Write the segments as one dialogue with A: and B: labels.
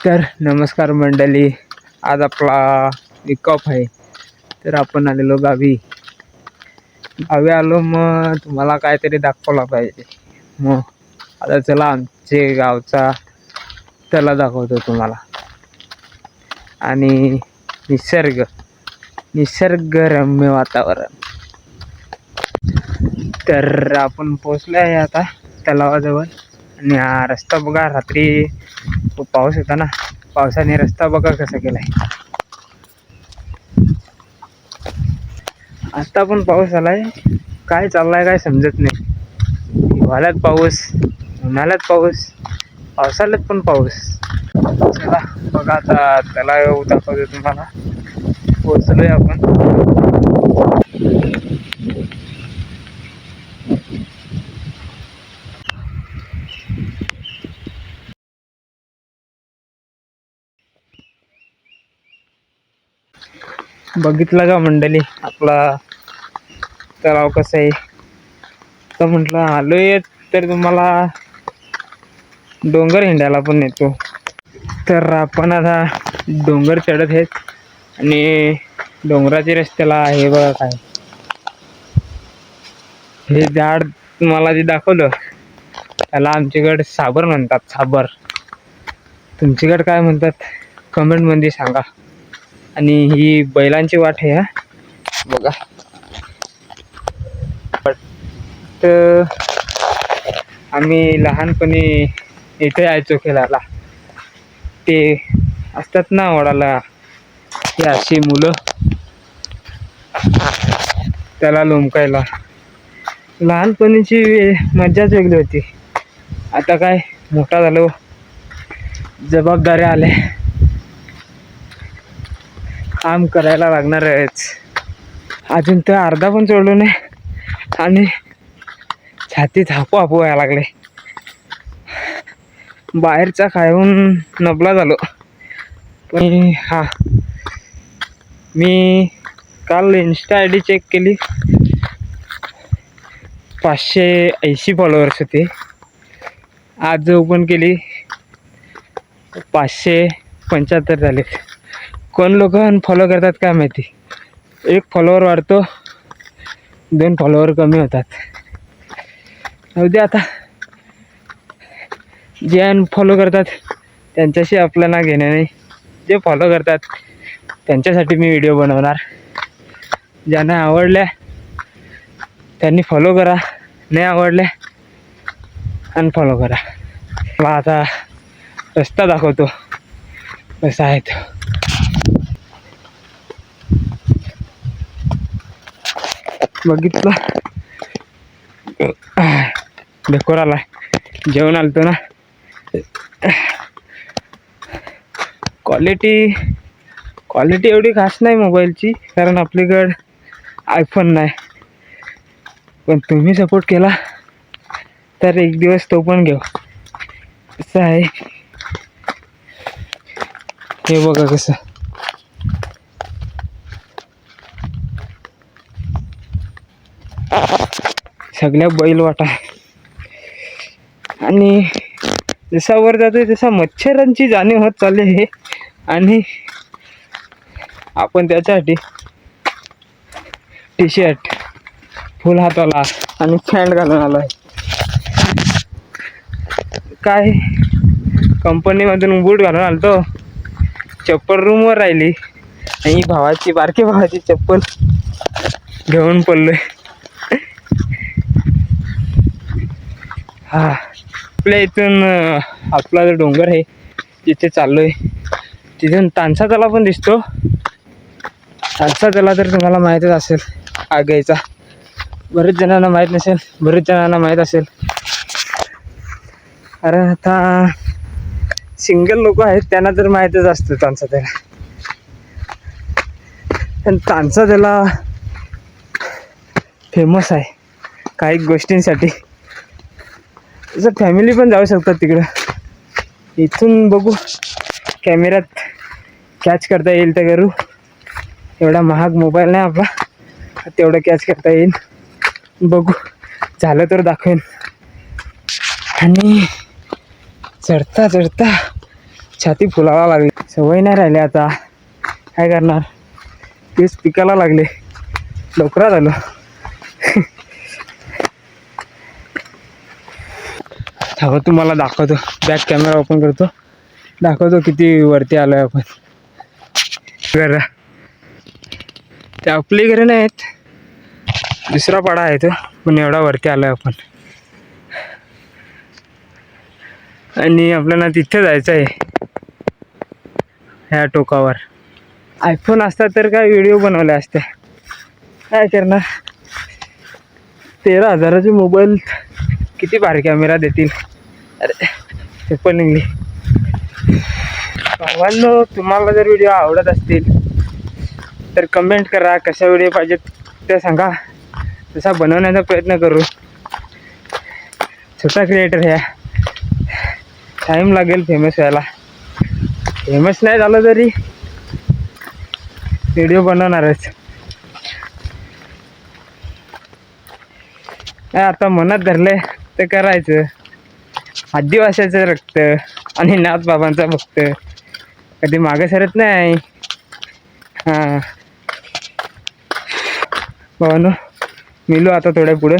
A: तर नमस्कार मंडळी. आज आपला विकॉप आहे. तर आपण आलेलो गावी. गावी आलो मग तुम्हाला काहीतरी दाखवला पाहिजे. मग आता चला आमचे गावचा त्याला दाखवतो तुम्हाला. आणि निसर्ग निसर्गरम्य वातावरण. तर आपण पोचलो आहे आता तलावाजवळ. आणि हा रस्ता बघा रात्री पाऊस होता ना पावसाने रस्ता बघा कसा केलाय. आता पण पाऊस आलाय. काय चाललाय काय समजत नाही. हिवाळ्यात पाऊस उन्हाळ्यात पाऊस पावसाळ्यात पण पाऊस. चला बघा आता त्याला दाखवतो तुम्हाला. पोचलोय आपण. बघितलं का मंडळी? आपला तलाव कसं आहे? तर म्हटलं आलोय तर तुम्हाला डोंगर हिंडायला पण येतो तर आपण आता डोंगर चढत आहेत आणि डोंगराच्या रस्त्याला हे बघा काय. हे झाड तुम्हाला जे दाखवलं त्याला आमच्याकडे साबर म्हणतात साबर. तुमच्याकडे काय म्हणतात? कमेंटमध्ये सांगा. आणि ही बैलांची वाट आहे हा. बघा. बट आम्ही लहानपणी इथे यायचो खेळायला. ते असतात ना ओढाला ही अशी मुलं. त्याला लोंबकायला. लहानपणीची मज्जाच वेगळी होती. आता काय मोठा झालो जबाबदाऱ्या आल्या. काम करायला लागणार आहेच अजून तर अर्धा पण सोडलो नाही. आणि छातीत हापू हापू व्हायला लागले. बाहेरचा खाऊन नबला झालो. पण हा मी काल इन्स्टा आय डी चेक केली. पाचशे ऐंशी फॉलोअर्स होते. आज ओपन केली. पाचशे पंच्याहत्तर झाले कोण लोक फॉलो करतात काय माहिती? एक फॉलोअर वाढतो दोन फॉलोअर कमी होतात. उद्या दे आता. जे अनफॉलो करतात त्यांच्याशी आपल्याला घेणं नाही. जे फॉलो करतात त्यांच्यासाठी मी व्हिडिओ बनवणार. ज्यांना आवडल्या त्यांनी फॉलो करा. नाही आवडल्या अनफॉलो करा. मला आता रस्ता दाखवतो. कसा आहे तो. बघितलं. डेकोर आला जेवण आलतो ना. क्वालिटी क्वालिटी एवढी खास नाही मोबाईलची कारण आपल्याकडं आयफोन नाही. पण तुम्ही सपोर्ट केला तर एक दिवस तो पण घेऊ. असं आहे. हे बघा कसं. सगळ्या बैल वाटा आणि जसा वर जातोय तसा मच्छरांची जाणीव होत चालली आहे. आणि आपण त्याच्यासाठी टी शर्ट फुल हाताला आणि फॅन्ट घालून आलो आहे काय? कंपनीमधून बूट घालून आलतो. चप्पल रूमवर राहिली. आणि भावाची बारकी भावाची चप्पल घेऊन पडलोय. हा आपल्या इथून आपला जो डोंगर आहे तिथे चाललोय. तिथून तानसा तला पण दिसतो. तानसा तला तर तुम्हाला माहीतच असेल आगायचा बरेच जणांना माहीत नसेल बरेच जणांना माहीत असेल. अरे आता सिंगल लोक आहेत त्यांना तर माहीतच असतं तानसा त्याला पण तानसा त्याला फेमस आहे काही गोष्टींसाठी. जर फॅमिली पण जाऊ शकतात तिकडं. इथून बघू. कॅमेऱ्यात कॅच करता येईल तर करू. एवढा महाग मोबाईल नाही आपला. तेवढं कॅच करता येईल. बघू. झालं तर दाखवेन. आणि चढता चढता छाती फुलावा लागली. सवय नाही राहिली आता. काय करणार? तेच पिकाला लागले. लवकरात आलो. थांबा तुम्हाला दाखवतो. बॅक कॅमेरा ओपन करतो. दाखवतो किती वरती आलो आहे आपण. घर ते आपली घरी नाही आहेत दुसरा पाडा आहे तो पण एवढा वरती आलो आहे आपण. आणि आपल्याला तिथे जायचं आहे. ह्या टोकावर. आयफोन असता तर काय व्हिडिओ बनवले असते. काय करणार? तेरा हजाराचे मोबाईल किती भारी कॅमेरा देतील. अरे. पण निघली. भावांनो तुम्हाला जर व्हिडिओ आवडत असतील तर कमेंट करा कशा व्हिडिओ पाहिजेत ते सांगा. तसा बनवण्याचा प्रयत्न करू. छोटा क्रिएटर ह्या टाईम लागेल फेमस व्हायला. फेमस नाही झालं तरी व्हिडिओ बनवणारच. नाही आता मनात धरलंय ते करायचं. आदिवासाचं रक्त आणि नाथ बाबांचा भक्त. कधी मागे सरत नाही. हां. भावानो मिलो आता थोड्या पुढे.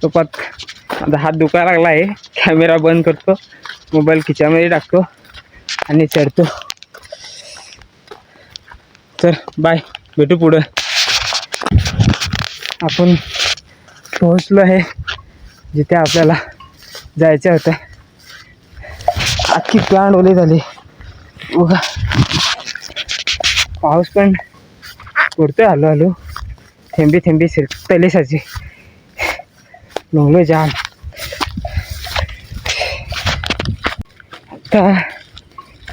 A: सोपात आता हात दुखायला लागला आहे कॅमेरा बंद करतो. मोबाईल खिच्यामध्ये टाकतो. आणि चढतो. तर बाय. भेटू पुढं. आपण पोहोचलो आहे जिथे आपल्याला जायचं होतं. अख्खी प्लांट ओली झाली. बघा पाऊस पण पडतोय हळू हळू. थेंबी थेंबी सिरकतले साची लोंगलो जाम आता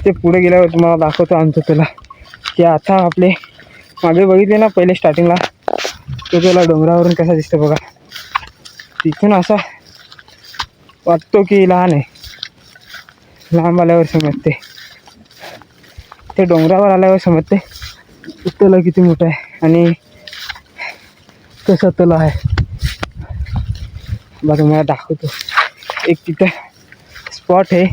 A: ते पुढे गेल्यावर तुम्हाला दाखवतो आमचं तुला. की आता आपले मागे बघितले ना पहिले स्टार्टिंगला तो त्याला डोंगरावरून कसा दिसतो बघा. तिथून असा वाटतो की लहान आहे. लांब आल्यावर समजते. ते डोंगरावर आल्यावर समजते. तला किती मोठं आहे आणि कसं तला आहे. बघा मला दाखवतो. एक तिथं स्पॉट आहे.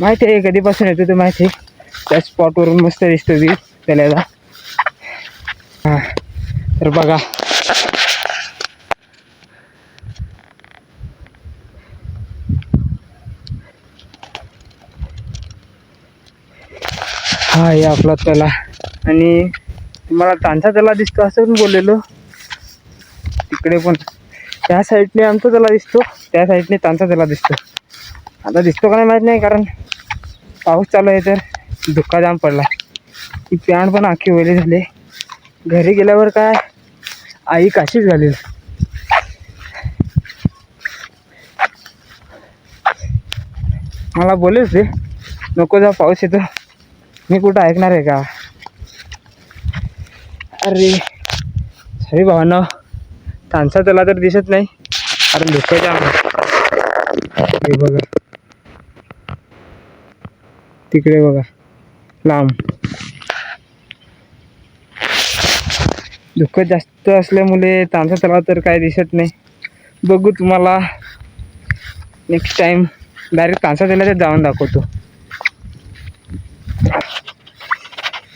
A: माहिती आहे कधीपासून येतो ते माहिती आहे. त्या स्पॉटवरून मस्त दिसतो ती त्याला हां. तर बघा. हा हे आपला तला आणि तुम्हाला तांचा तला दिसतो असं पण बोललेलो. तिकडे पण. त्या साईडने आमचा तला दिसतो. त्या साईडने तांचा तला दिसतो. आता दिसतो का नाही माहीत नाही कारण पाऊस चालू आहे तर धुक्का जाम पडला. ती पॅन्ट पण आखी ओली झाले. घरी गेल्यावर काय? आई काशीच घालेल. मला बोलेच रे नको जा पाऊस येतो. मी कुठं ऐकणार आहे का? अरे सॉरी भावांना. तांचा त्याला तर दिसत नाही. कारण धुकं जाम हे बघा. तिकडे बघा. लांब. धुकं जास्त असल्यामुळे तांचा तलाव तर काय दिसत नाही. बघू तुम्हाला. नेक्स्ट टाइम डायरेक्ट तांसा तलावात जाऊन दाखवतो.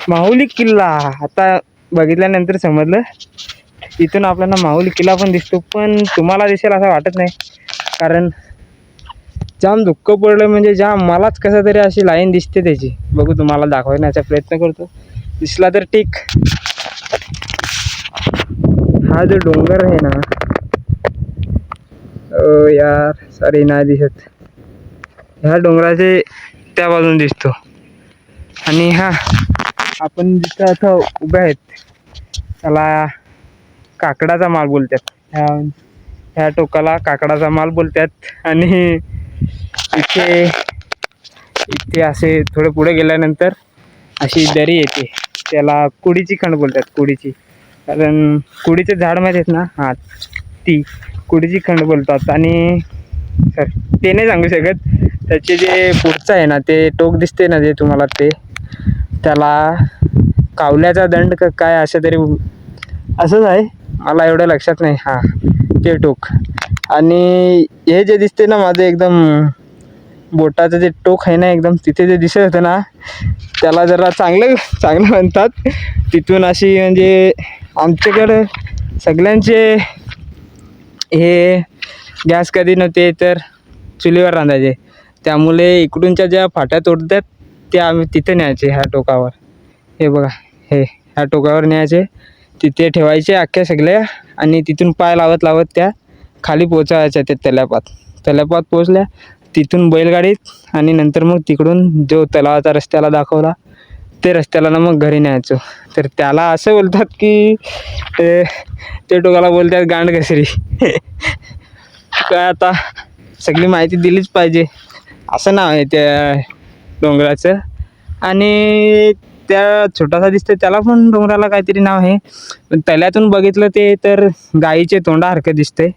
A: माहुली किल्ला. आता बघितल्यानंतर समजलं. इथून आपल्याला माहुली किल्ला पण दिसतो पण तुम्हाला दिसेल असं वाटत नाही. कारण जाम दुःख पडलं म्हणजे जाम मलाच कसं तरी अशी लाईन दिसते त्याची. बघू तुम्हाला दाखवण्याचा प्रयत्न करतो. दिसला तर ठीक. हा जो डोंगर आहे ना ओ यार सॉरी नाही दिसत. ह्या डोंगराचे त्या बाजून दिसतो. आणि हा आपण जिथं आता उभे आहेत त्याला काकडाचा माल बोलतात. ह्या ह्या टोकाला काकडाचा माल बोलतात. आणि इथे इथे असे थोडे पुढे गेल्यानंतर अशी दरी येते. त्याला कुडीची खंड बोलतात कुडीची. कारण कुडीचे झाड माहीत आहेत ना? हां ती कुडीची खंड बोलतात. आणि सर ते नाही सांगू शकत. त्याचे जे पुढचं आहे ना ते टोक दिसते ना जे तुम्हाला ते. त्याला कावल्याचा दंड का काय असं तरी असंच आहे. मला एवढं लक्षात नाही. हां ते टोक. आणि हे जे दिसते ना माझं एकदम बोटाचं जे टोक आहे ना एकदम तिथे जे दिसत होतं ना त्याला जरा चांगलं चांगलं म्हणतात. तिथून अशी म्हणजे आमच्याकडं सगळ्यांचे हे गॅस कधी नव्हते तर चुलीवर रांधायचे. त्यामुळे इकडूनच्या ज्या फाट्या तोडतात ते आम्ही तिथे न्यायचे ह्या टोकावर. हे बघा हे ह्या टोकावर न्यायचे. तिथे ठेवायचे अख्ख्या सगळ्या आणि तिथून पाय लावत लावत त्या खाली पोचायच्या त्या तलापात तलापात पोचल्या तिथून बैलगाडीत आणि नंतर मग तिकडून जो तलावाचा रस्त्याला दाखवला ते रस्त्याला ना मग घरी न्यायचो. तर त्याला असं बोलतात की ते ते टोकाला बोलतात गांड घसरी. काय आता? सगळी माहिती दिलीच पाहिजे. असं नाव आहे त्या डोंगराचं. आणि त्या छोटासा दिसतं त्याला पण डोंगराला काहीतरी नाव आहे. पण तल्यातून बघितलं ते तर गाईचे तोंडासारखं दिसतंय.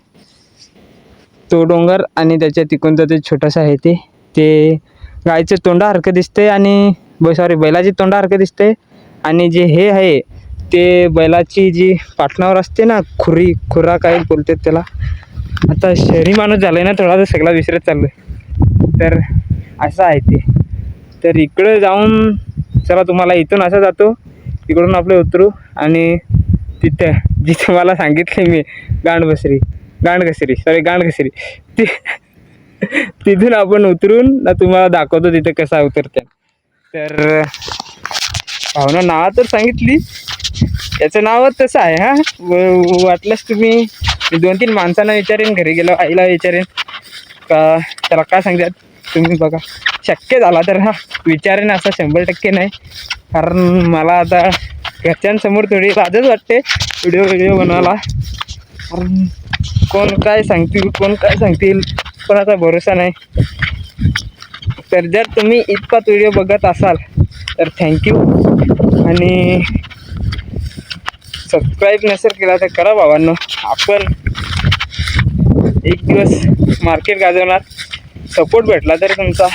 A: तो डोंगर आणि त्याच्या तिकडूनचं ते छोटासा आहे ते ते गाईचे तोंडासारखं दिसते आणि सॉरी बैलाची तोंडासारखं दिसते आणि जे हे आहे ते बैलाची जी पाठणावर असते ना खुरी खुरा काय बोलतात त्याला. आता शहरी माणूस झालाय आहे ना थोडासा सगळा विसरत चाललो आहे तर असं आहे ते. तर इकडं जाऊन चला तुम्हाला इथून असं जातो. तिकडून आपले उतरू आणि तिथं जिथे मला सांगितले मी गांडबसरी गांडघसरी सॉरी गांडघसरी ती तिथून आपण उतरून ना तुम्हाला दाखवतो तिथे कसा उतरते तर भावना नाव तर सांगितली. याचं नावच तसं आहे हां. व- वाटलंच तुम्ही दोन तीन माणसांना विचारेन घरी गेलो आईला विचारेन. का त्याला काय सांगतात? तुम्ही बघा. शक्य झाला तर हा विचारेन असा शंभर टक्के नाही. कारण मला आता घरच्यांसमोर थोडी लाजच वाटते व्हिडिओ व्हिडिओ बनवायला. कारण कोण काय सांगतील कोण काय सांगतील कोणाचा भरोसा नाही. तर जर तुम्ही इतपात व्हिडिओ बघत असाल तर थँक्यू आणि सबस्क्राईब नसेल केला तर करा भावांनो आपण एक दिवस मार्केट गाजवणार. सपोर्ट भेटला तर तुमचा.